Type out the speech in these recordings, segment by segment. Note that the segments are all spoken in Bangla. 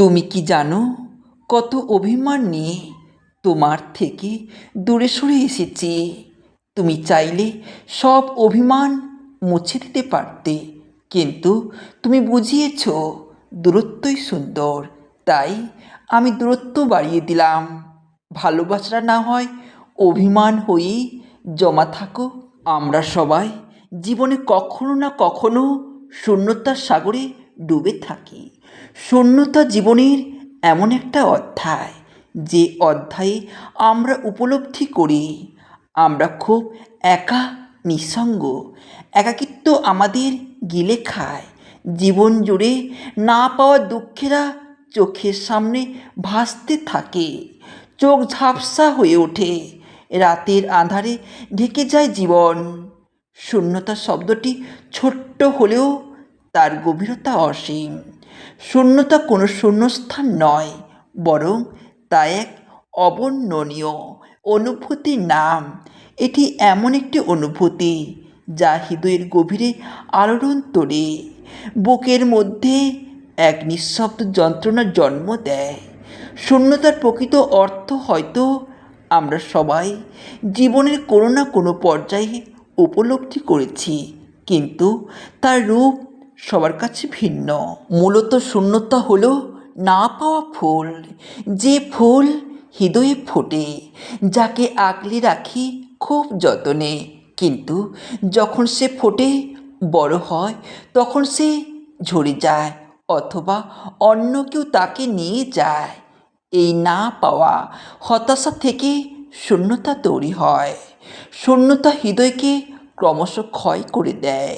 তুমি কি জানো কত অভিমান নিয়ে তোমার থেকে দূরে সরে এসেছি? তুমি চাইলে সব অভিমান মুছে দিতে পারতে, কিন্তু তুমি বুঝিয়েছ দূরত্বই সুন্দর, তাই আমি দূরত্ব বাড়িয়ে দিলাম। ভালোবাসা না হয় অভিমান হয়েই জমা থাকো। আমরা সবাই জীবনে কখনো না কখনো শূন্যতার সাগরে ডুবে থাকি। শূন্যতা জীবনের এমন একটা অধ্যায় যে অধ্যায়ে আমরা উপলব্ধি করি। আমরা খুব একা, নিঃসঙ্গ, একাকিত্ব আমাদের গিলে খায়। জীবন জুড়ে না পাওয়া দুঃখেরা চোখের সামনে ভাসতে থাকে। চোখ ঝাপসা হয়ে ওঠে। রাতের আঁধারে ঢেকে যায় জীবন। শূন্যতা শব্দটি ছোট্ট হলেও তার গভীরতা অসীম। শূন্যতা কোনো শূন্যস্থান নয়, বরং তা এক অবর্ণনীয় অনুভূতির নাম। এটি এমন একটি অনুভূতি যা হৃদয়ের গভীরে আলোড়ন তোলে, বুকের মধ্যে এক নিঃশব্দ যন্ত্রণার জন্ম দেয়। শূন্যতার প্রকৃত অর্থ হয়তো আমরা সবাই জীবনের কোনো না কোনো পর্যায়ে উপলব্ধি করেছি, কিন্তু তার রূপ সবার কাছে ভিন্ন। মূলত শূন্যতা হলো না পাওয়া ফুল। যে ফুল হৃদয়ে ফোটে, যাকে আগলে রাখি খুব যতনে। কিন্তু যখন সে ফোটে, বড় হয়, তখন সে ঝরে যায় অথবা অন্য কেউ তাকে নিয়ে যায়। এই না পাওয়া হতাশা থেকে শূন্যতা তৈরি হয়। শূন্যতা হৃদয়কে ক্রমশ ক্ষয় করে দেয়।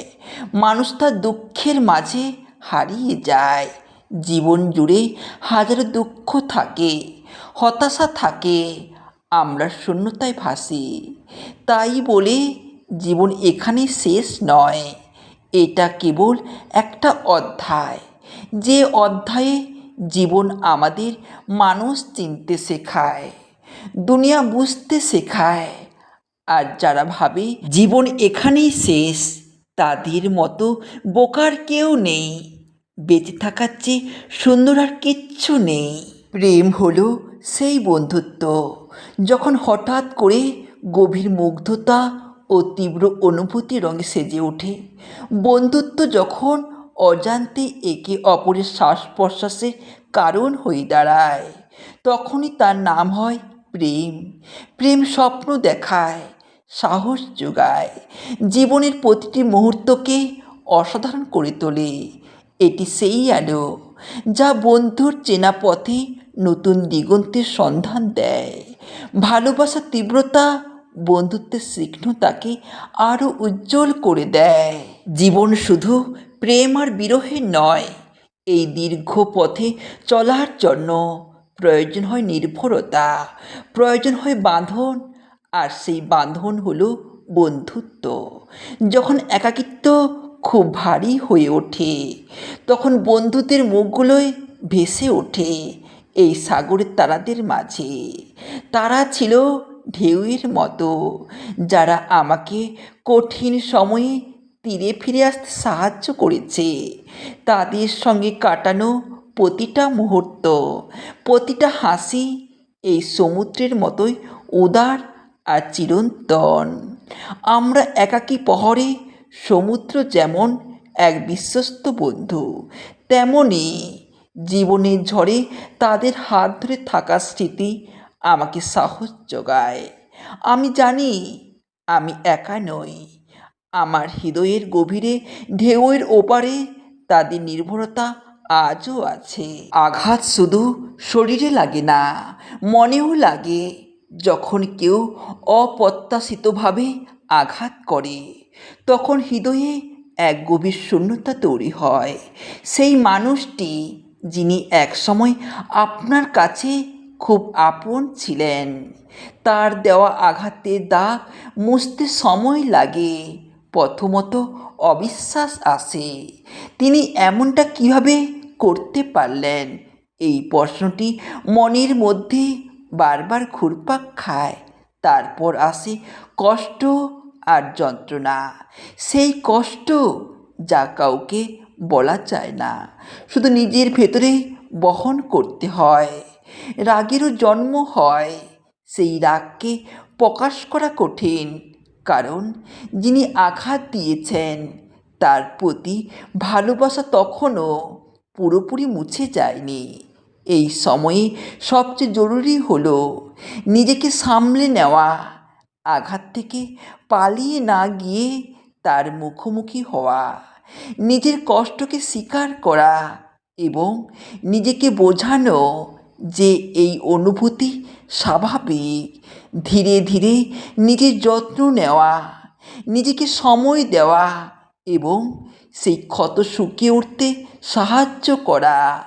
মানুষ তার দুঃখের মাঝে হারিয়ে যায়। জীবন জুড়ে হাজারো দুঃখ থাকে, হতাশা থাকে, আমরা শূন্যতায় ভাসি তাই বলে জীবন এখানে শেষ নয়। এটা কেবল একটা অধ্যায়। যে অধ্যায়ে জীবন আমাদের মানুষ চিনতে শেখায়, দুনিয়া বুঝতে শেখায়। আর যারা ভাবে জীবন এখানেই শেষ, তাদের মতো বোকার কেউ নেই। বেঁচে থাকার চেয়ে সুন্দর আর কিচ্ছু নেই। প্রেম হলো সেই বন্ধুত্ব, যখন হঠাৎ করে গভীর মুগ্ধতা ও তীব্র অনুভূতি রঙে সেজে ওঠে। বন্ধুত্ব যখন অজান্তে একে অপরের শ্বাস প্রশ্বাসের কারণ হয়ে দাঁড়ায়, তখনই তার নাম হয় প্রেম। প্রেম স্বপ্ন দেখায়, সাহস যোগায়। জীবনের প্রতিটি মুহূর্তকে অসাধারণ করে তোলে। এটি সেই আলো যা বন্ধুর চেনা পথে নতুন দিগন্তের সন্ধান দেয়। ভালোবাসার তীব্রতা, বন্ধুত্বের স্নিগ্ধতাকে আরও উজ্জ্বল করে দেয়। জীবন শুধু প্রেম আর বিরহের নয়, এই দীর্ঘ পথে চলার জন্য প্রয়োজন হয় নির্ভরতা, প্রয়োজন হয় বাঁধন, আর সেই বাঁধন হলো বন্ধুত্ব। যখন একাকিত্ব খুব ভারী হয়ে ওঠে, তখন বন্ধুদের মুখগুলোই ভেসে ওঠে এই সাগরের তারাদের মাঝে। তারা ছিল ঢেউয়ের মতো, যারা আমাকে কঠিন সময়ে তীরে ফিরে আসতে সাহায্য করেছে। তাদের সঙ্গে কাটানো প্রতিটা মুহূর্ত, প্রতিটা হাসি এই সমুদ্রের মতোই উদার আর চিরন্তন। আমরা একাকী পহরে সমুদ্র যেমন এক বিশ্বস্ত বন্ধু, তেমনি জীবনের ঝড়ে তাদের হাত ধরে থাকার স্মৃতি আমাকে সাহস যোগায়। আমি জানি আমি একা নই। আমার হৃদয়ের গভীরে, ঢেউয়ের ওপারে তাদের নির্ভরতা আজও আছে। আঘাত শুধু শরীরে লাগে না, মনেও লাগে যখন কেউ অপ্রত্যাশিতভাবে আঘাত করে, তখন হৃদয়ে এক গভীর শূন্যতা তৈরি হয়। সেই মানুষটি যিনি একসময় আপনার কাছে খুব আপন ছিলেন, তার দেওয়া আঘাতের দাগ মুছতে সময় লাগে, প্রথমত অবিশ্বাস আসে তিনি এমনটা কীভাবে করতে পারলেন? এই প্রশ্নটি মনের মধ্যে বারবার ঘুরপাক খায়। তারপর আসে কষ্ট আর যন্ত্রণা। সেই কষ্ট যা কাউকে বলা যায় না। শুধু নিজের ভেতরে বহন করতে হয়। রাগেরও জন্ম হয়। সেই রাগকে প্রকাশ করা কঠিন। কারণ যিনি আঘাত দিয়েছেন, তার প্রতি ভালোবাসা তখনও পুরোপুরি মুছে যায়নি। এই সময়ে সবচেয়ে জরুরি হলো নিজেকে সামলে নেওয়া, আঘাত থেকে পালিয়ে না গিয়ে তার মুখোমুখি হওয়া, নিজের কষ্টকে স্বীকার করা এবং নিজেকে বোঝানো যে এই অনুভূতি স্বাভাবিক। ধীরে ধীরে নিজের যত্ন নেওয়া, নিজেকে সময় দেওয়া এবং সেই ক্ষত শুকিয়ে উঠতে সাহায্য করা।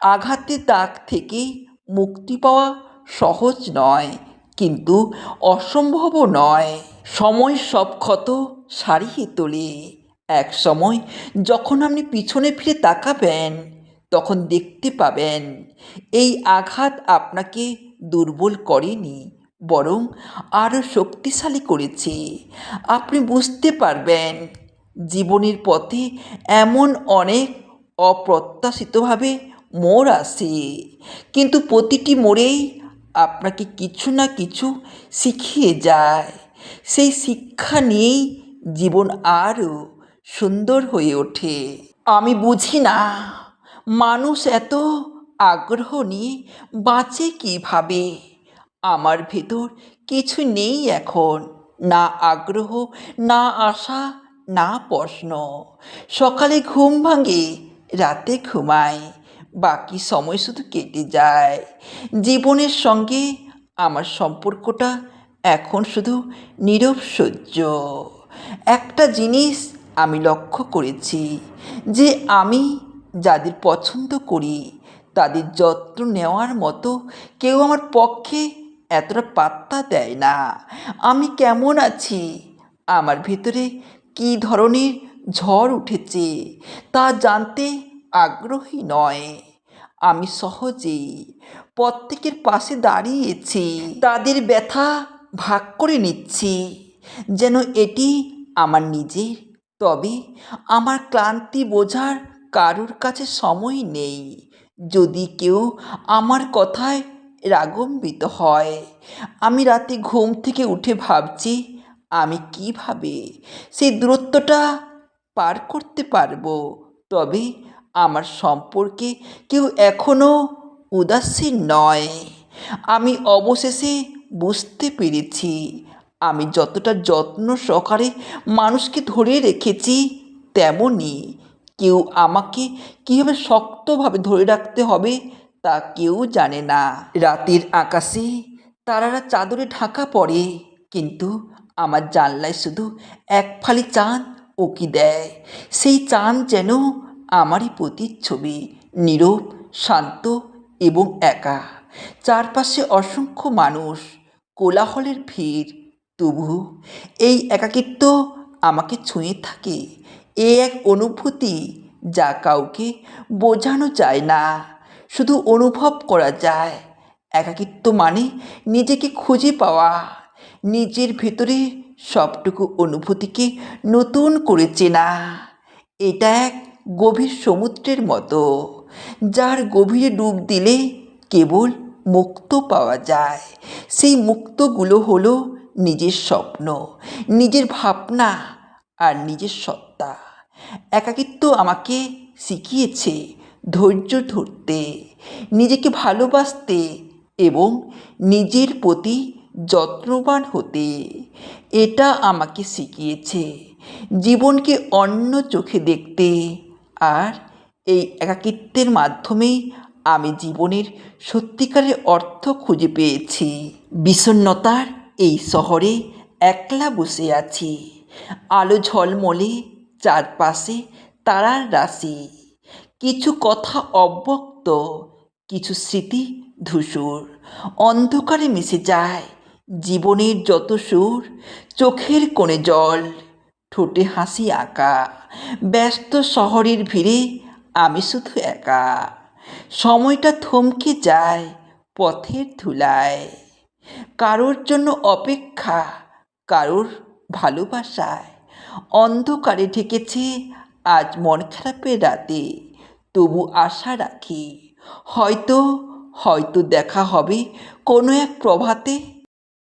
আঘাতের দাগ থেকে মুক্তি পাওয়া সহজ নয়, কিন্তু অসম্ভবও নয়। সময় সব ক্ষত সারিয়ে তোলে। এক সময় যখন আপনি পিছনে ফিরে তাকাবেন তখন দেখতে পাবেন, এই আঘাত আপনাকে দুর্বল করেনি, বরং আরও শক্তিশালী করেছে। আপনি বুঝতে পারবেন, জীবনের পথে এমন অনেক অপ্রত্যাশিতভাবে মোড় আসে কিন্তু প্রতিটি মোড়েই আপনাকে কিছু না কিছু শিখিয়ে যায়। সেই শিক্ষা নিয়েই জীবন আরও সুন্দর হয়ে ওঠে। আমি বুঝি না। মানুষ এত আগ্রহ নিয়ে বাঁচে কীভাবে? আমার ভেতর কিছু নেই এখন। না আগ্রহ, না আশা, না প্রশ্ন। সকালে ঘুম ভাঙে, রাতে ঘুমায়। বাকি সময় শুধু কেটে যায়। জীবনের সঙ্গে আমার সম্পর্কটা এখন শুধু নীরব সহ্য। একটা জিনিস আমি লক্ষ্য করেছি, যে আমি যাদের পছন্দ করি, তাদের যত্ন নেওয়ার মতো কেউ আমার পক্ষে এতটা পাত্তা দেয় না। আমি কেমন আছি? আমার ভেতরে কী ধরনের ঝড় উঠেছে তা জানতে আগ্রহী নয়। আমি সহজেই প্রত্যেকের পাশে দাঁড়িয়েছি, তাদের ব্যথা ভাগ করে নিচ্ছি, যেন এটি আমার নিজের। তবে আমার ক্লান্তি বোঝার কারোর কাছে সময় নেই। যদি কেউ আমার কথায় রাগম্বিত হয়, আমি রাতে ঘুম থেকে উঠে ভাবছি, আমি কীভাবে সেই দূরত্বটা পার করতে পারব? তবে আমার সম্পর্কে কেউ এখনও উদাসীন নয়। আমি অবশেষে বুঝতে পেরেছি, আমি যতটা যত্ন সহকারে মানুষকে ধরে রেখেছি, তেমনই কেউ আমাকে কীভাবে শক্তভাবে ধরে রাখতে হবে তা কেউ জানে না। রাতের আকাশে তারারা চাদরে ঢাকা পড়ে, কিন্তু আমার জানলায় শুধু এক ফালি চাঁদ উকি দেয়। সেই চাঁদ যেন আমারই প্রতিচ্ছবি, নীরব, শান্ত এবং একা। চারপাশে অসংখ্য মানুষ, কোলাহলের ভিড়। তবু এই একাকিত্ব আমাকে ছুঁয়ে থাকে। এ এক অনুভূতি যা কাউকে বোঝানো যায় না। শুধু অনুভব করা যায়। একাকিত্ব মানে নিজেকে খুঁজে পাওয়া। নিজের ভেতরে সবটুকু অনুভূতিকে নতুন করে চেনা। এটা এক গভীর সমুদ্রের মতো, যার গভীরে ডুব দিলে কেবল মুক্ত পাওয়া যায়। সেই মুক্তগুলো হলো নিজের স্বপ্ন, নিজের ভাবনা আর নিজের সত্তা। একাকিত্ব আমাকে শিখিয়েছে ধৈর্য ধরতে, নিজেকে ভালোবাসতে এবং নিজের প্রতি যত্নবান হতে। এটা আমাকে শিখিয়েছে জীবনকে অন্য চোখে দেখতে আর এই একাকিত্বের মাধ্যমেই আমি জীবনের সত্যিকারের অর্থ খুঁজে পেয়েছি। বিষণ্ণতার এই শহরে একলা বসে আছি। আলো ঝলমলে চারপাশে তারার রাশি। কিছু কথা অব্যক্ত, কিছু স্মৃতি ধূসর। অন্ধকারে মিশে যায় জীবনের যত সুর, চোখের কোণে জল, ঠোঁটে হাসি আঁকা। ব্যস্ত শহরের ভিড়ে আমি শুধু একা। সময়টা থমকে যায় পথের ধুলায়। কারোর জন্য অপেক্ষা, কারোর ভালোবাসায়। অন্ধকারে ঢেকেছে আজ মন খারাপের রাতে। তবু আশা রাখি। হয়তো হয়তো দেখা হবে কোনো এক প্রভাতে।